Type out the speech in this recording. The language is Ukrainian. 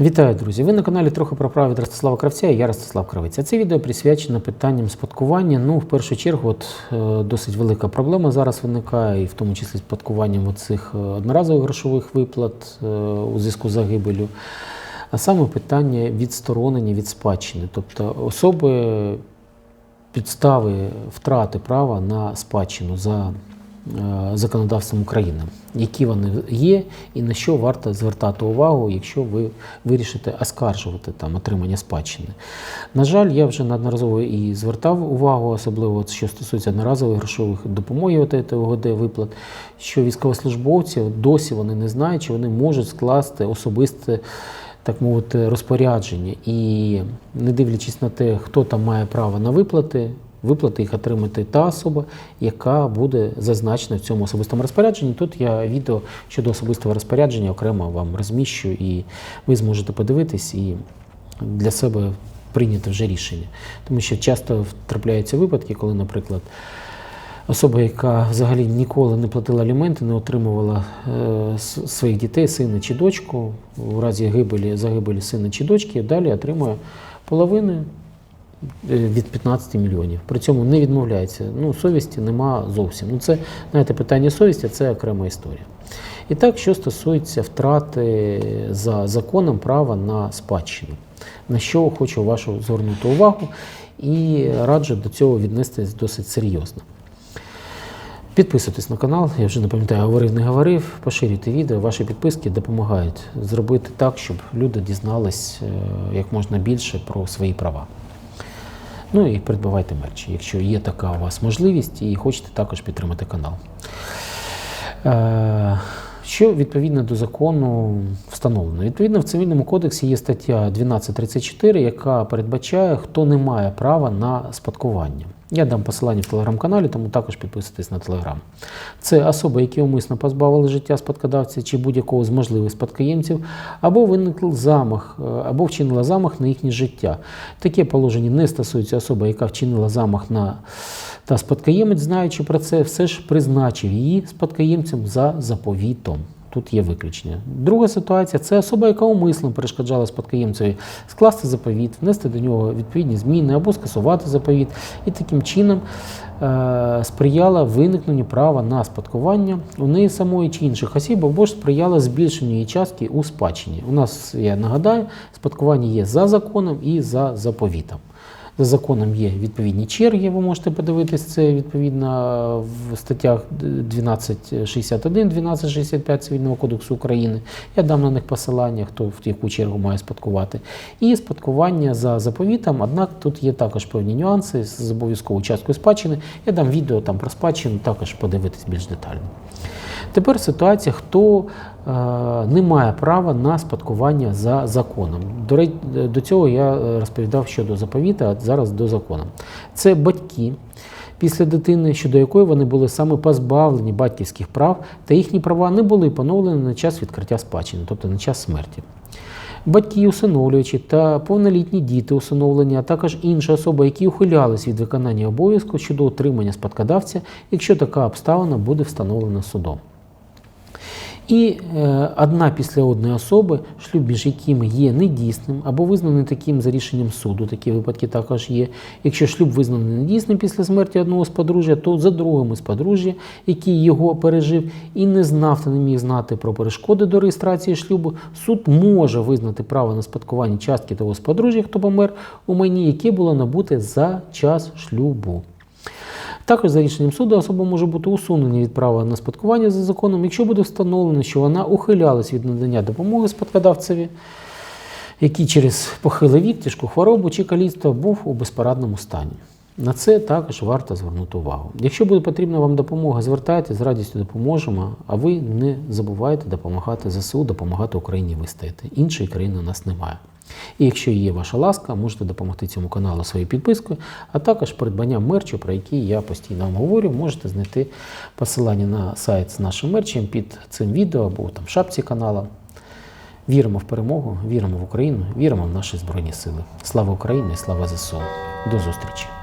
Вітаю, друзі! Ви на каналі трохи про право від Ростислава Кравця і я Ростислав Кравець. А Це відео присвячено питанням спадкування. Ну, в першу чергу, от е, досить велика проблема зараз виникає, і в тому числі спадкуванням оцих е, одноразових грошових виплат е, у зв'язку з загибелю. А саме питання відсторонення від спадщини, тобто особи підстави втрати права на спадщину за законодавством України, які вони є, і на що варто звертати увагу, якщо ви вирішите оскаржувати там отримання спадщини. На жаль, я вже неодноразово і звертав увагу, особливо що стосується одноразових грошових допомоги от ОГД виплат, що військовослужбовці досі вони не знають, чи вони можуть скласти особисте так мовити, розпорядження. І не дивлячись на те, хто там має право на виплати, виплати їх отримати та особа, яка буде зазначена в цьому особистому розпорядженні. Тут я відео щодо особистого розпорядження окремо вам розміщу, і ви зможете подивитись і для себе прийняти вже рішення. Тому що часто трапляються випадки, коли, наприклад, Особа, яка взагалі ніколи не платила аліменти, не отримувала е, своїх дітей, сина чи дочку, у разі гибелі, загибелі сина чи дочки, далі отримує половину від 15 мільйонів. При цьому не відмовляється. Ну, совісті нема зовсім. Ну, це, знаєте, питання совісті це окрема історія. І так, що стосується втрати за законом права на спадщину, на що хочу вашу звернути увагу, і раджу до цього віднестись досить серйозно. Підписуйтесь на канал, я вже не пам'ятаю, говорив, не говорив. Поширюйте відео, ваші підписки допомагають зробити так, щоб люди дізнались е, як можна більше про свої права. Ну і придбавайте мерчі, якщо є така у вас можливість і хочете також підтримати канал. Е, Що відповідно до закону встановлено? Відповідно, в цивільному кодексі є стаття 1234, яка передбачає, хто не має права на спадкування. Я дам посилання в телеграм-каналі, тому також підписуйтесь на телеграм. Це особи, які умисно позбавили життя спадкодавця чи будь-якого з можливих спадкоємців, або виникли замах, е, або вчинила замах на їхнє життя. Таке положення не стосується особи, яка вчинила замах на та спадкоємець, знаючи про це, все ж призначив її спадкоємцем за заповітом. Тут є виключення. Друга ситуація це особа, яка умисно перешкоджала спадкоємцеві скласти заповіт, внести до нього відповідні зміни або скасувати заповіт, і таким чином е- сприяла виникненню права на спадкування у неї самої чи інших осіб, або ж сприяла збільшенню її частки у спадщині. У нас, я нагадаю, спадкування є за законом і за заповітом. За законом є відповідні черги, ви можете подивитись це відповідно в статтях 1261, 1265 Цивільного кодексу України. Я дам на них посилання, хто в яку чергу має спадкувати. І спадкування за заповітом, однак тут є також певні нюанси з обов'язковою часткою спадщини. Я дам відео там про спадщину, також подивитись більш детально. Тепер ситуація, хто е, не має права на спадкування за законом. До, до цього я е, розповідав щодо заповіта, а зараз до закону. Це батьки після дитини, щодо якої вони були саме позбавлені батьківських прав, та їхні права не були поновлені на час відкриття спадщини, тобто на час смерті. Батьки, усиновлювачі та повнолітні діти усиновлення, а також інші особи, які ухилялись від виконання обов'язку щодо отримання спадкодавця, якщо така обставина буде встановлена судом. І е, одна після одної особи, шлюб між якими є недійсним або визнаний таким за рішенням суду, такі випадки також є. Якщо шлюб визнаний недійсним після смерті одного з подружжя, то за другим із подружжя, який його пережив і не знав та не міг знати про перешкоди до реєстрації шлюбу, суд може визнати право на спадкування частки того з подружжя, хто помер у майні, яке було набуте за час шлюбу. Також за рішенням суду особа може бути усунена від права на спадкування за законом, якщо буде встановлено, що вона ухилялась від надання допомоги спадкодавцеві, який через похилий вік, тяжку хворобу чи каліцтво був у безпорадному стані. На це також варто звернути увагу. Якщо буде потрібна вам допомога, звертайтеся, з радістю допоможемо, а ви не забувайте допомагати ЗСУ, допомагати Україні вистояти. Іншої країни у нас немає. І якщо є ваша ласка, можете допомогти цьому каналу своєю підпискою, а також придбанням мерчу, про який я постійно вам говорю, можете знайти посилання на сайт з нашим мерчем під цим відео або там в шапці каналу. Віримо в перемогу, віримо в Україну, віримо в наші Збройні Сили. Слава Україні і слава ЗСУ. До зустрічі!